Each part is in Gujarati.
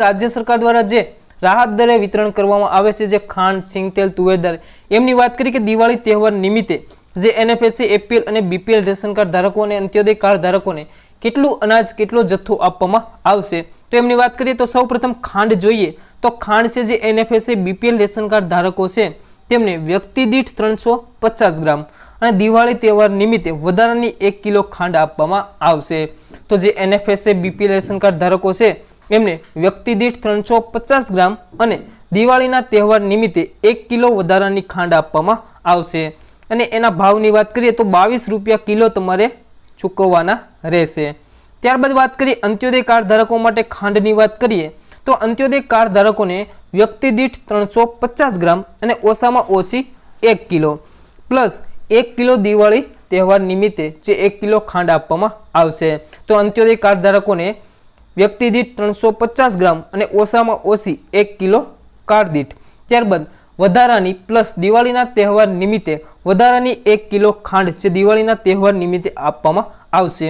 રાજ્ય સરકાર દ્વારા જે રાહત દરે વિતરણ કરવામાં આવે છે, જે ખાંડ સિંગતેલ તુવેર એમની વાત કરી કે દિવાળી તહેવાર નિમિત્તે જે એનએફએસસી એપીએલ અને બીપીએલ રેશન કાર્ડ ધારકો અને અંત્યોદય કાર્ડ ધારકોને કેટલું અનાજ, કેટલો જથ્થો આપવામાં આવશે? તો એમની વાત કરીએ તો સૌપ્રથમ ખાંડ જોઈએ તો ખાંડ છે જે એનએફએસસી બીપીએલ રેશન કાર્ડ ધારકો છે, તેમને વ્યક્તિ દીઠ ત્રણસો પચાસ ગ્રામ અને દિવાળી તહેવાર નિમિત્તે વધારાની એક કિલો ખાંડ આપવામાં આવશે. તો જે એનએફએસએ બીપીએલ રેશન કાર્ડ ધારકો છે એમને વ્યક્તિ દીઠ ત્રણસો પચાસ ગ્રામ અને દિવાળીના તહેવાર નિમિત્તે એક કિલો વધારાની ખાંડ આપવામાં આવશે. અને એના ભાવની વાત કરીએ તો બાવીસ રૂપિયા કિલો તમારે ચૂકવવાના રહેશે. ત્યારબાદ વાત કરીએ અંત્યોદય કાર્ડ ધારકો માટે ખાંડની વાત કરીએ તો અંત્યોદય કાર્ડ ધારકોને વ્યક્તિ દીઠ ત્રણસો પચાસ ગ્રામ અને ઓછામાં ઓછી એક કિલો. પ્લસ એક કિલો દિવાળી તહેવાર નિમિત્તે જે એક કિલો ખાંડ આપવામાં આવશે. તો અંત્યોદય કાર્ડ ધારકોને વ્યક્તિ દીઠ ત્રણસો પચાસ ગ્રામ અને ઓછામાં ઓછી એક કિલો કાર્ડ દીઠ ત્યારબાદ વધારાની પ્લસ દિવાળીના તહેવાર નિમિત્તે વધારાની એક કિલો ખાંડ જે દિવાળીના તહેવાર નિમિત્તે આપવામાં આવશે.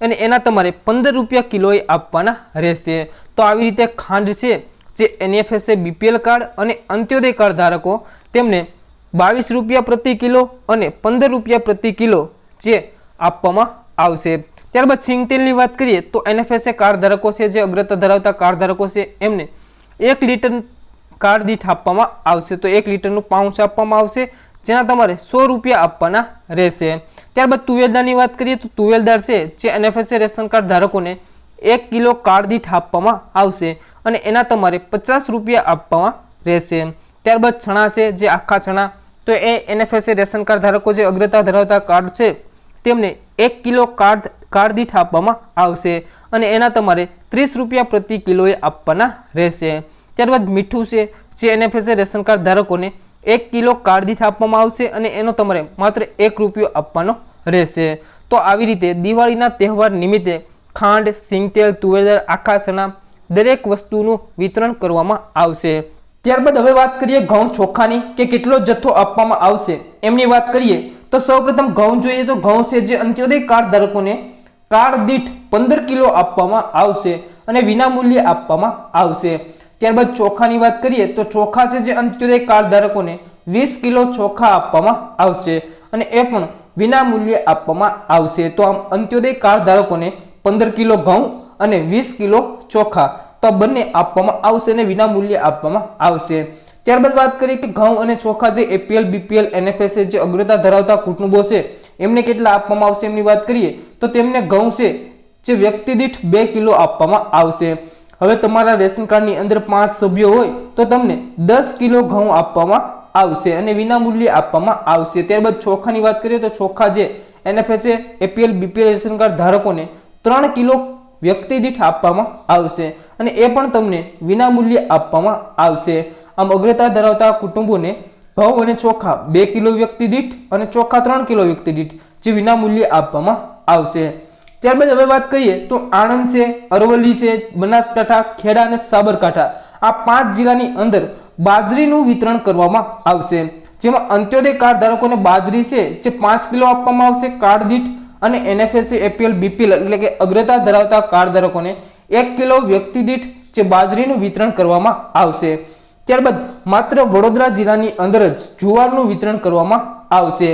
અને એના તમારે પંદર રૂપિયા કિલોએ આપવાના રહેશે. તો આવી રીતે ખાંડ છે, જે એનએફએસએ બીપીએલ કાર્ડ અને અંત્યોદય કાર્ડ ધારકો, તેમને બાવીસ રૂપિયા પ્રતિ કિલો અને પંદર રૂપિયા પ્રતિ કિલો જે આપવામાં આવશે. ત્યારબાદ સિંગતેલની વાત કરીએ તો એનએફએસએ કાર્ડ ધારકો છે, જે અગ્રતા ધરાવતા કાર્ડ ધારકો છે, એમને એક લીટર કાર્ડ દીઠ આપવામાં આવશે. તો એક લીટરનું પાઉચ આપવામાં આવશે, જેના તમારે સો રૂપિયા આપવાના રહેશે. ત્યારબાદ તુવેલદારની વાત કરીએ તો તુવેલદાર છે, જે એનએફએસએ રેશન કાર્ડ ધારકોને એક કિલો કાર્ડ દીઠ આપવામાં આવશે અને એના તમારે પચાસ રૂપિયા આપવામાં રહેશે. ત્યારબાદ ચણા છે, જે આખા ચણા તો એ એનએફએસએ રેશન કાર્ડ ધારકો જે અગ્રતા ધરાવતા કાર્ડ છે, તેમને એક કિલો કાર્ડ દીઠ આપવામાં આવશે અને એના તમારે ત્રીસ રૂપિયા પ્રતિ કિલોએ આપવાના રહેશે. ત્યારબાદ મીઠું છે, જે એનએફએસએ રેશન કાર્ડ ધારકોને એક કિલો દીઠ આપવામાં આવશે અને એનો તમારે માત્ર એક રૂપિયો આપવાનો રહેશે. તો આવી રીતે દિવાળીના તહેવાર નિમિત્તે ખાંડ, સિંગતેલ તુવેરદાર આખા દરેક વસ્તુનું વિતરણ કરવામાં આવશે. ત્યારબાદ હવે વાત કરીએ ઘઉં ચોખાની કે કેટલો જથ્થો આપવામાં આવશે. એમની વાત કરીએ તો સૌપ્રથમ ઘઉં જોઈએ તો ઘઉં છે જે અંત્યોદય કાર્ડ ધારકોને કાર્ડ દીઠ પંદર કિલો આપવામાં આવશે અને વિનામૂલ્યે આપવામાં આવશે. ત્યારબાદ ચોખાની વાત કરીએ તો ચોખા છે જે અંત્યોદય કાર્ડ ધારકોને વીસ કિલો ચોખા આપવામાં આવશે અને એ પણ વિનામૂલ્યે આપવામાં આવશે. તો આમ અંત્યોદય કાર્ડ ધારકોને પંદર કિલો ઘઉં અને વીસ કિલો ચોખા. તો બંને આપવામાં આવશે અને વિનામૂલ્યે આપવામાં આવશે. ત્યારબાદ વાત કરીએ કે ઘઉં અને ચોખા જે એપીએલ બીપીએલ એનએફએસએ જે અગ્રતા ધરાવતા કુટુંબો છે, એમને કેટલા આપવામાં આવશે એમની વાત કરીએ તો તેમને ઘઉં છે જે વ્યક્તિ દીઠ બે કિલો આપવામાં આવશે. હવે તમારા રેશન કાર્ડની અંદર પાંચ સભ્યો હોય તો તમને દસ કિલો ઘઉં આપવામાં આવશે અને વિનામૂલ્યે આપવામાં આવશે. ત્યારબાદ ચોખાની વાત કરીએ તો ચોખા જે NFSA APL BPL ration card ધારકોને ત્રણ કિલો વ્યક્તિ દીઠ આપવામાં આવશે અને એ પણ તમને વિનામૂલ્યે આપવામાં આવશે. આમ અગ્રતા ધરાવતા કુટુંબોને ઘઉં અને ચોખા બે કિલો વ્યક્તિ દીઠ અને ચોખા ત્રણ કિલો વ્યક્તિ દીઠ જે વિનામૂલ્યે આપવામાં આવશે. ત્યારબાદ હવે વાત કરીએ તો આણંદ છે, અરવલ્લી છે, બનાસકાંઠા, ખેડા અને સાબરકાંઠા. આ પાંચ જિલ્લાની અંદર બાજરીનું વિતરણ કરવામાં આવશે. જેમાં અંત્યોદય કાર્ડ ધારકોને બાજરી છે, જે પાંચ કિલો આપવામાં આવશે, કાર્ડ દીઠ અને એનએફએસસી, એપીએલ, બીપીએલ એટલે કે અગ્રતા ધરાવતા કાર્ડ ધારકોને એક કિલો વ્યક્તિ દીઠ જે બાજરીનું વિતરણ કરવામાં આવશે. ત્યારબાદ માત્ર વડોદરા જિલ્લાની અંદર જ જુવારનું વિતરણ કરવામાં આવશે.